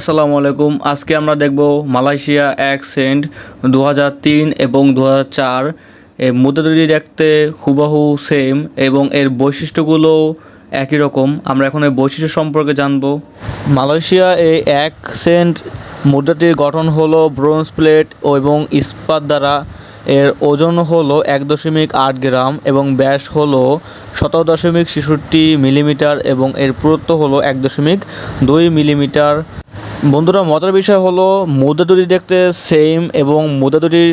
আসসালামু আলাইকুম। আজকে আমরা দেখব মালয়েশিয়া এক সেন্ট দু এবং দু হাজার চার। এর মুদ্রা দুটি দেখতে হুবাহু সেম এবং এর বৈশিষ্ট্যগুলো একই রকম, আমরা এখন এর বৈশিষ্ট্য সম্পর্কে জানব। মালয়েশিয়া এই এক সেন্ট মুদ্রাটির গঠন হলো ব্রোঞ্জ প্লেট এবং ইস্পাত দ্বারা। এর ওজন হলো এক দশমিক আট গ্রাম এবং ব্যাস হলো সতেরো দশমিক ছেষট্টি মিলিমিটার এবং এর পুরুত্ব হলো এক দশমিক দুই মিলিমিটার। বন্ধুরা, মজার বিষয় হলো মুদ্রা দুটি দেখতে সেম এবং মুদ্রা দুটির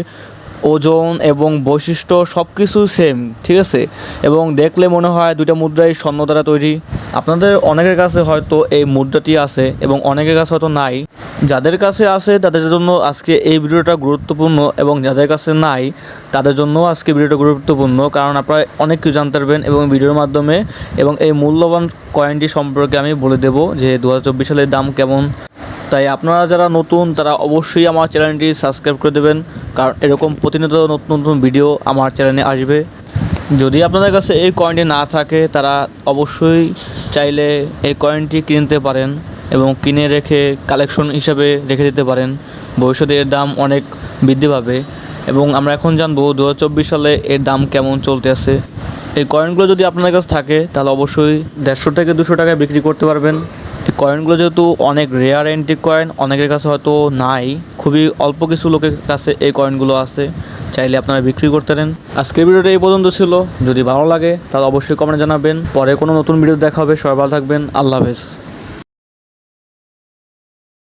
ওজন এবং বৈশিষ্ট্য সব কিছু সেম ঠিক আছে? এবং দেখলে মনে হয় দুইটা মুদ্রাই স্বর্ণ দ্বারা তৈরি। আপনাদের অনেকের কাছে হয়তো এই মুদ্রাটি আছে এবং অনেকের কাছে হয়তো নাই। যাদের কাছে আছে, তাদের জন্য আজকে এই ভিডিওটা গুরুত্বপূর্ণ এবং যাদের কাছে নাই, তাদের জন্য আজকে ভিডিওটা গুরুত্বপূর্ণ। কারণ আপনারা অনেক কিছু জানতে পারবেন এবং ভিডিওর মাধ্যমে এবং এই মূল্যবান কয়েনটি সম্পর্কে আমি বলে দেবো যে দু হাজার চব্বিশ সালের দাম কেমন তাই আপনারা যারা নতুন, তারা অবশ্যই আমার চ্যানেলটি সাবস্ক্রাইব করে দেবেন, কারণ এরকম প্রতিনিয়ত নতুন নতুন ভিডিও আমার চ্যানেলে আসবে। যদি আপনাদের কাছে এই কয়েনটি না থাকে, তারা অবশ্যই চাইলে এই কয়েনটি কিনতে পারেন এবং কিনে রেখে কালেকশন হিসাবে রেখে দিতে পারেন। ভবিষ্যতে এর দাম অনেক বৃদ্ধি পাবে এবং আমরা এখন জানব দু হাজার চব্বিশ সালে এর দাম কেমন চলতে আছে। এই কয়েনগুলো যদি আপনাদের কাছে থাকে, তাহলে অবশ্যই দেড়শো থেকে দুশো টাকায় বিক্রি করতে পারবেন। কয়েনগুলো যেহেতু অনেক রেয়ার অ্যান্টিক কয়েন অনেকের কাছে হয়তো নাই। খুবই অল্প কিছু লোকের কাছে এই কয়েনগুলো আছে, চাইলে আপনারা বিক্রি করতে পারেন। আজকের ভিডিওটা এই পর্যন্ত ছিল। যদি ভালো লাগে, তাহলে অবশ্যই কমেন্টে জানাবেন। পরে কোনো নতুন ভিডিও দেখা হবে। সবাই ভালো থাকবেন। আল্লাহ হাফেজ।